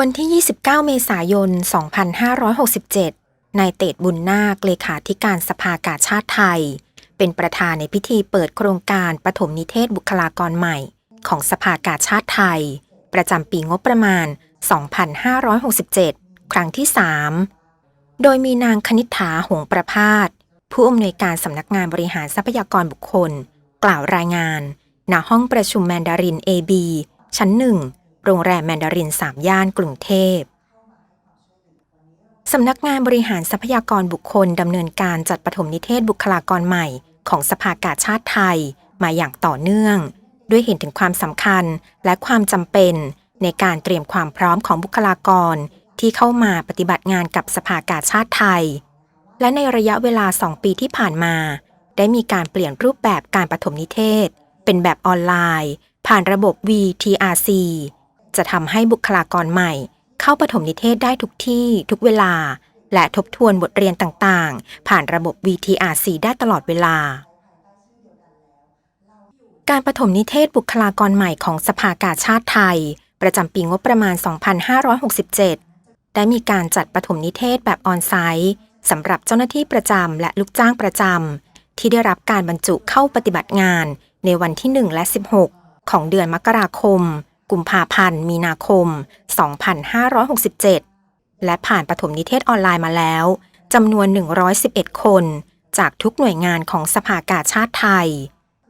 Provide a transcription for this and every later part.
วันที่ 29 เมษายน 2567 นายเตดบุญนาค เลขาธิการสภากาชาติไทย เป็นประธานในพิธีเปิดโครงการปฐมนิเทศบุคลากรใหม่ ของสภากาชาติไทย ประจำปีงบประมาณ 2567 ครั้งที่ 3 โดยมีนางคณิษฐาหงประพาส ผู้อำนวยการสำนักงานบริหารทรัพยากรบุคคล กล่าวรายงาน ณ ห้องประชุมแมนดาริน AB ชั้นหนึ่ง โรงแรมแมนดารินสามย่านกรุงเทพสำนักงานบริหารทรัพยากรบุคคลดำเนินการจัดปฐมนิเทศบุคลากรใหม่ของสภากาชาติไทยมาอย่างต่อเนื่อง ด้วยเห็นถึงความสำคัญและความจำเป็นในการเตรียมความพร้อมของบุคลากรที่เข้ามาปฏิบัติงานกับสภากาชาติไทย และในระยะเวลา 2 ปีที่ผ่านมา ได้มีการเปลี่ยนรูปแบบการปฐมนิเทศ เป็นแบบออนไลน์ ผ่านระบบ VTRC จะทำให้บุคลากรใหม่ เข้าปฐมนิเทศได้ทุกที่ทุกเวลา และทบทวนบทเรียนต่างๆ ผ่านระบบ VTRC ได้ตลอดเวลา การปฐมนิเทศบุคลากรใหม่ของสภากาชาติไทย ประจำปีงบประมาณ 2567 ได้มีการจัดปฐมนิเทศแบบออนไซต์สำหรับเจ้าหน้าที่ประจำและลูกจ้างประจำที่ได้รับการบรรจุเข้าปฏิบัติงานในวันที่ 1 และ 16 ของเดือนมกราคม กุมภาพันธ์ มีนาคม 2567 และผ่านปฐมนิเทศออนไลน์มาแล้วจำนวน 111 คน จากทุกหน่วยงานของสภากาชาติไทย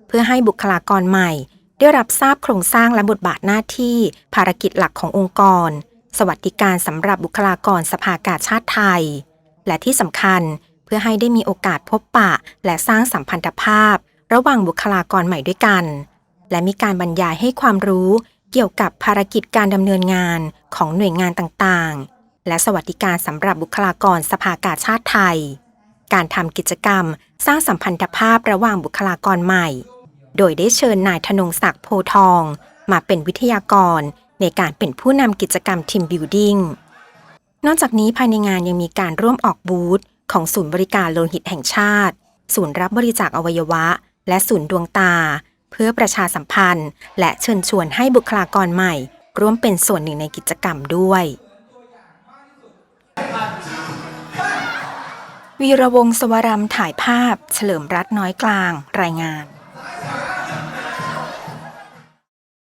เพื่อให้บุคลากรใหม่ ได้รับทราบโครงสร้างและบทบาทหน้าที่ภารกิจหลักขององค์กร สวัสดิการสำหรับบุคลากรสภากาชาติไทย และที่สำคัญเพื่อให้ได้มีโอกาสพบปะ และสร้างสัมพันธภาพ ระหว่างบุคลากรใหม่ด้วยกัน และมีการบรรยายให้ความรู้ เกี่ยวกับภารกิจการดำเนินงานของหน่วยงานต่างๆ และสวัสดิการสำหรับบุคลากรสภากาชาติไทย การทำกิจกรรมสร้างสัมพันธภาพระหว่างบุคลากรใหม่ โดยได้เชิญนายธนงศักดิ์โพทอง มาเป็นวิทยากรในการเป็นผู้นำกิจกรรมทีมบิวดิ้งนอกจากนี้ภายในงานยังมีการร่วมออกบูธของศูนย์บริการโลหิตแห่งชาติ ศูนย์รับบริจาคอวัยวะ และศูนย์ดวงตา เพื่อประชาสัมพันธ์ และเชิญชวนให้บุคลากรใหม่ ร่วมเป็นส่วนหนึ่งในกิจกรรมด้วย วีระวงศ์สวรำถ่ายภาพ เฉลิมรัตน์น้อยกลาง รายงาน